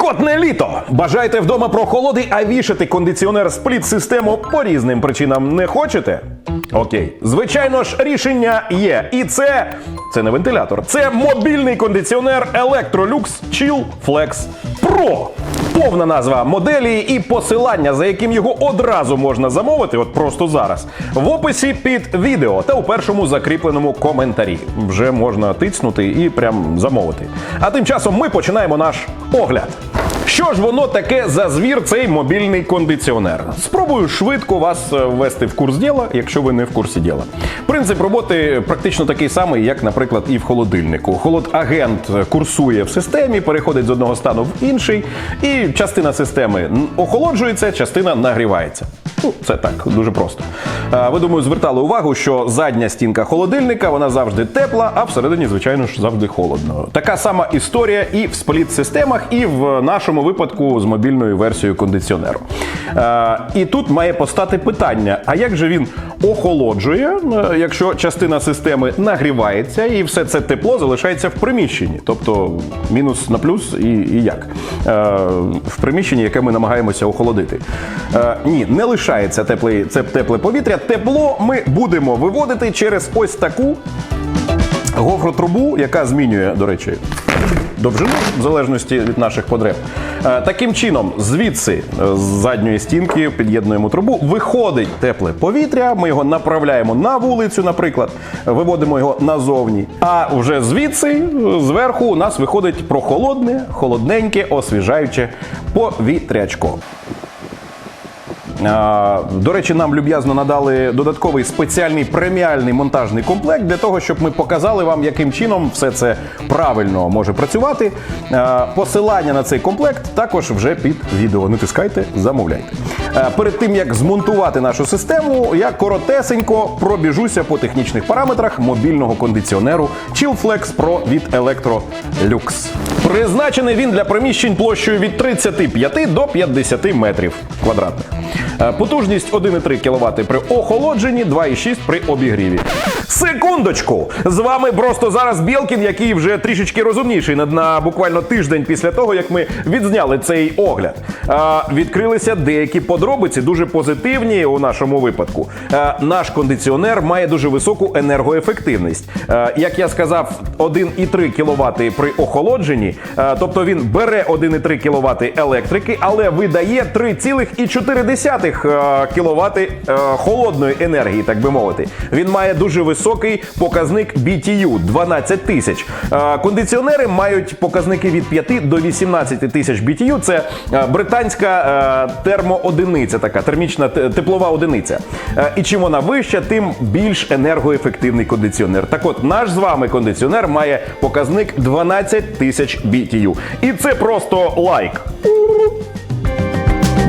Спекотне літо! Бажаєте вдома прохолоди, а вішати кондиціонер спліт систему по різним причинам не хочете? Окей, звичайно ж, рішення є. І це це не вентилятор, це мобільний кондиціонер Electrolux Chill Flex Pro. Повна назва моделі і посилання, за яким його одразу можна замовити, от просто зараз, в описі під відео та у першому закріпленому коментарі. Вже можна тицнути і прям замовити. А тим часом ми починаємо наш огляд. Що ж воно таке за звір цей мобільний кондиціонер? Спробую швидко вас е, ввести в курс діла, якщо ви не в курсі діла. Принцип роботи практично такий самий, як, наприклад, і в холодильнику. Холод-агент курсує в системі, переходить з одного стану в інший, і частина системи охолоджується, частина нагрівається. Ну, це так, дуже просто. Ви думаю, звертали увагу, що задня стінка холодильника вона завжди тепла, а всередині, звичайно ж, завжди холодно. Така сама історія і в спліт-системах, і в нашому випадку з мобільною версією кондиціонеру. І тут має постати питання: а як же він охолоджує, е, якщо частина системи нагрівається і все це тепло залишається в приміщенні? Тобто мінус на плюс і, і як? Е, В приміщенні, яке ми намагаємося охолодити. Е, Ні, не лишається тепле, це тепле повітря. Тепло ми будемо виводити через ось таку гофротрубу, яка змінює, до речі, довжину в залежності від наших потреб. Е, Таким чином, звідси е, з задньої стінки під'єднуємо трубу, виходить тепле повітря. Ми його направляємо на вулицю, наприклад, виводимо його назовні. А вже звідси, е, зверху, у нас виходить прохолодне, холодненьке, освіжаюче повітрячко. До речі, нам люб'язно надали додатковий спеціальний преміальний монтажний комплект для того, щоб ми показали вам, яким чином все це правильно може працювати. Посилання на цей комплект також вже під відео. Натискайте, замовляйте. Перед тим як змонтувати нашу систему, я коротесенько пробіжуся по технічних параметрах мобільного кондиціонеру ChillFlex Pro від Electrolux. Призначений він для приміщень площею від 35 до 50 метрів квадратних. Е, Потужність 1,3 кВт при охолодженні, 2,6 при обігріві. Секундочку! З вами просто зараз Білкін, який вже трішечки розумніший на, на буквально тиждень після того, як ми відзняли цей огляд. Е, Відкрилися деякі подробиці, дуже позитивні у нашому випадку. Е, Наш кондиціонер має дуже високу енергоефективність. Е, Як я сказав, 1,3 кВт при охолодженні, е, тобто він бере 1,3 кВт електрики, але видає 3,4 кВт е, холодної енергії, так би мовити. Він має дуже високий показник BTU 12 тисяч. Е, Кондиціонери мають показники від 5 до 18 тисяч BTU. Це е, британська е, термоодиниця, така термічна теплова одиниця. І чим вона вища, тим більш енергоефективний кондиціонер. Так от, наш з вами кондиціонер має показник 12 тисяч BTU. І це просто лайк.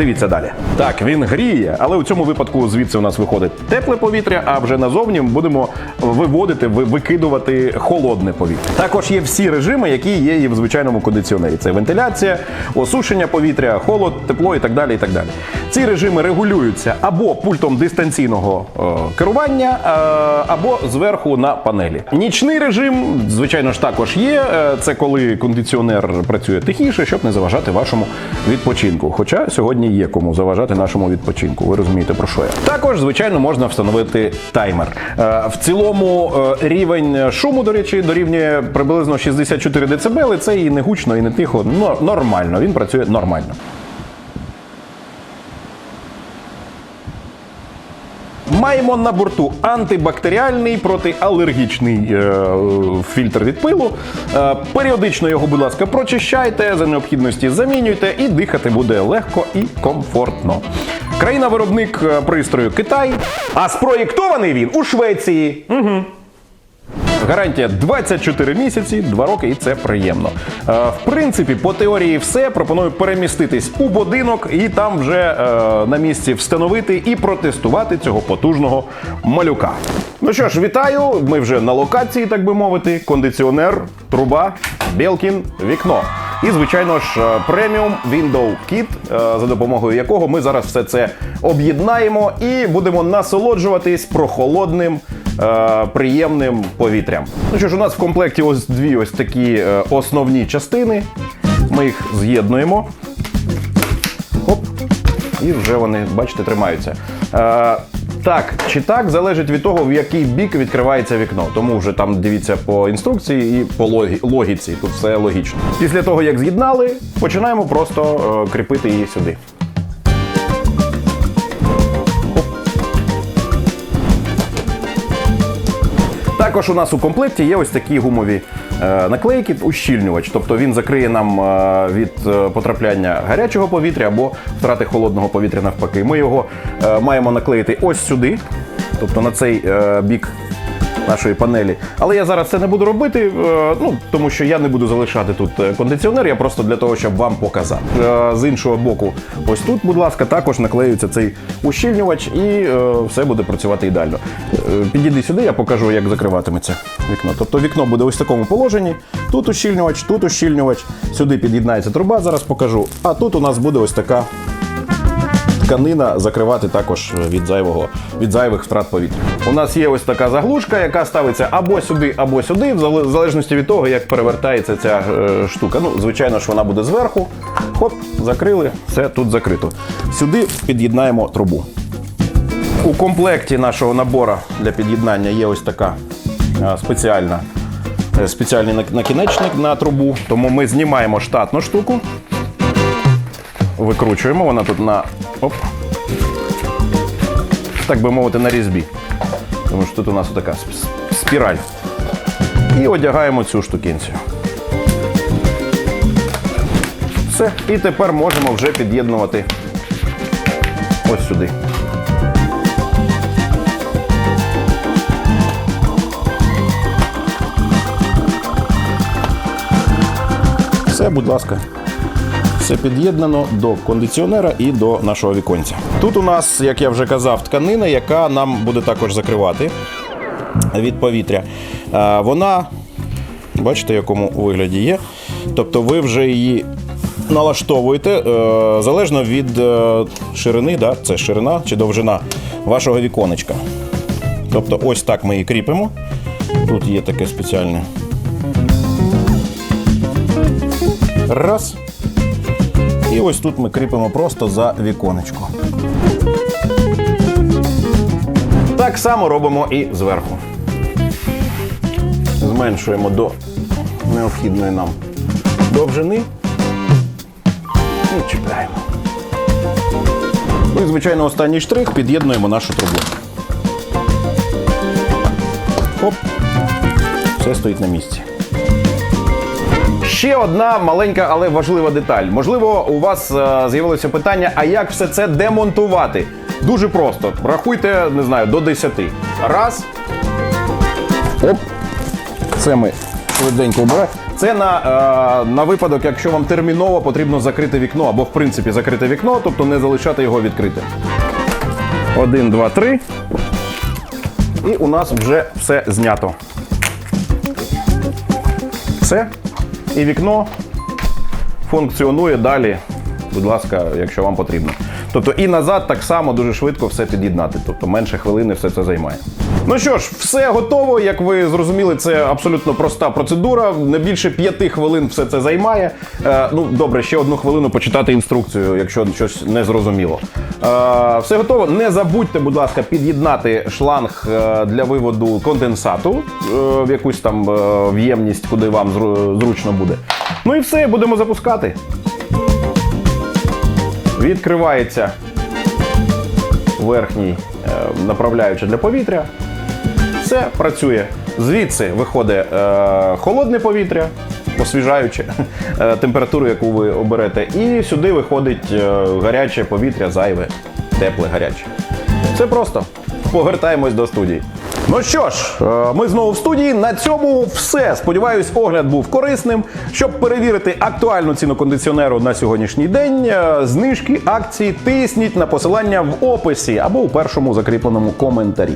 Дивіться далі. Так, він гріє, але у цьому випадку звідси у нас виходить тепле повітря, а вже назовні будемо виводити, викидувати холодне повітря. Також є всі режими, які є і в звичайному кондиціонері. Це вентиляція, осушення повітря, холод, тепло і так далі. І так далі. Ці режими регулюються або пультом дистанційного е, керування, е, або зверху на панелі. Нічний режим, звичайно ж, також є. Е, Це коли кондиціонер працює тихіше, щоб не заважати вашому відпочинку. Хоча сьогодні є кому заважати нашому відпочинку. Ви розумієте про що я. Також, звичайно, можна встановити таймер. Е, В цілому е, рівень шуму, до речі, дорівнює приблизно 64 дБ. Це і не гучно, і не тихо. но- Нормально. Він працює нормально. Маємо на борту антибактеріальний протиалергічний е, фільтр від пилу. Е, періодично його, будь ласка, прочищайте, за необхідності замінюйте, і дихати буде легко і комфортно. Країна-виробник е, пристрою Китай, а спроєктований він у Швеції. Угу. Гарантія 24 місяці, 2 роки, і це приємно. Е, в принципі, по теорії, все пропоную переміститись у будинок і там вже е, на місці встановити і протестувати цього потужного малюка. Ну що ж, вітаю! Ми вже на локації, так би мовити. Кондиціонер, труба, Белкін, вікно. І, звичайно ж, е, преміум Window Kit, е, за допомогою якого ми зараз все це об'єднаємо і будемо насолоджуватись прохолодним, е, приємним повітрям. Ну що ж, у нас в комплекті ось дві ось такі е, основні частини. Ми їх з'єднуємо. Хоп. І вже вони, бачите, тримаються. Е, так чи так залежить від того, в який бік відкривається вікно. Тому вже там дивіться по інструкції і по логі- логіці. Тут все логічно. Після того, як з'єднали, починаємо просто е, кріпити її сюди. Також у нас у комплекті є ось такі гумові е, наклейки, ущільнювач. Тобто він закриє нам е, від е, потрапляння гарячого повітря або втрати холодного повітря навпаки. Ми його маємо наклеїти ось сюди, тобто на цей бік нашої панелі. Але я зараз це не буду робити, е, ну тому що я не буду залишати тут е, кондиціонер, я просто для того, щоб вам показати. Е, З іншого боку, ось тут, будь ласка, також наклеюється цей ущільнювач і все буде працювати ідеально. Підійди сюди, я покажу, як закриватиметься вікно. Тобто вікно буде ось в такому положенні. Тут ущільнювач, тут ущільнювач, сюди під'єднається труба, зараз покажу. А тут у нас буде ось така тканина закривати також від зайвого від зайвих втрат повітря. У нас є ось така заглушка, яка ставиться або сюди, або сюди, в залежності від того, як перевертається ця е, штука. Ну, звичайно ж, вона буде зверху. Хоп, закрили, все тут закрито. Сюди під'єднаємо трубу. У комплекті нашого набору для під'єднання є ось така е, спеціальна. е, Спеціальний накінечник на трубу, тому ми знімаємо штатну штуку, викручуємо, вона тут на оп, так би мовити, на різьбі. Тому що тут у нас така спіраль. І одягаємо цю штукінцію. Все. І тепер можемо вже під'єднувати ось сюди. Все, будь ласка. Все під'єднано до кондиціонера і до нашого віконця. Тут у нас, як я вже казав, тканина, яка нам буде також закривати від повітря. Е, Вона, бачите, в якому вигляді є. Тобто ви вже її налаштовуєте е, залежно від е, ширини, да? це ширина чи довжина вашого віконечка. Тобто, ось так ми її кріпимо. Тут є таке спеціальне. Раз. І ось тут ми кріпимо просто за віконечко. Так само робимо і зверху. Зменшуємо до необхідної нам довжини і чіпляємо. Ну і, звичайно, останній штрих під'єднуємо нашу трубу. Оп. Все стоїть на місці. Ще одна маленька, але важлива деталь. Можливо, у вас е, з'явилося питання, а як все це демонтувати? Дуже просто. Рахуйте, не знаю, до 10. Раз. Оп. Це ми швиденько обираємо. Це на, е, на випадок, якщо вам терміново потрібно закрити вікно, або в принципі закрити вікно, тобто не залишати його відкритим. Один, два, три. І у нас вже все знято. Все. І вікно функціонує далі, будь ласка, якщо вам потрібно. Тобто і назад так само дуже швидко все під'єднати. Тобто менше хвилини все це займає. Ну що ж, все готово. Як ви зрозуміли, це абсолютно проста процедура. Не більше п'яти хвилин все це займає. Е, ну добре, ще одну хвилину почитати інструкцію, якщо щось не зрозуміло. Е, все готово. Не забудьте, будь ласка, під'єднати шланг е, для виводу конденсату е, в якусь там е, в'ємність, куди вам зручно буде. Ну і все, будемо запускати. Відкривається верхній е, направляючий для повітря. Все працює. Звідси виходить е, холодне повітря, освіжаюче е, температуру, яку ви оберете, і сюди виходить е, гаряче повітря, зайве, тепле, гаряче. Все просто. Повертаємось до студії. Ну що ж, е, ми знову в студії. На цьому все. Сподіваюсь, огляд був корисним. Щоб перевірити актуальну ціну кондиціонеру на сьогоднішній день, е, знижки, акції тисніть на посилання в описі або у першому закріпленому коментарі.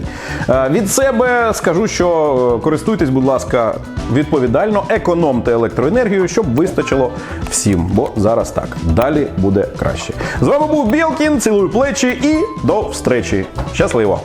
Е, Від себе скажу, що користуйтесь, будь ласка, відповідально, економте електроенергію, щоб вистачило всім. Бо зараз так. Далі буде краще. З вами був Білкін, цілую плечі і до встречі. Щасливо!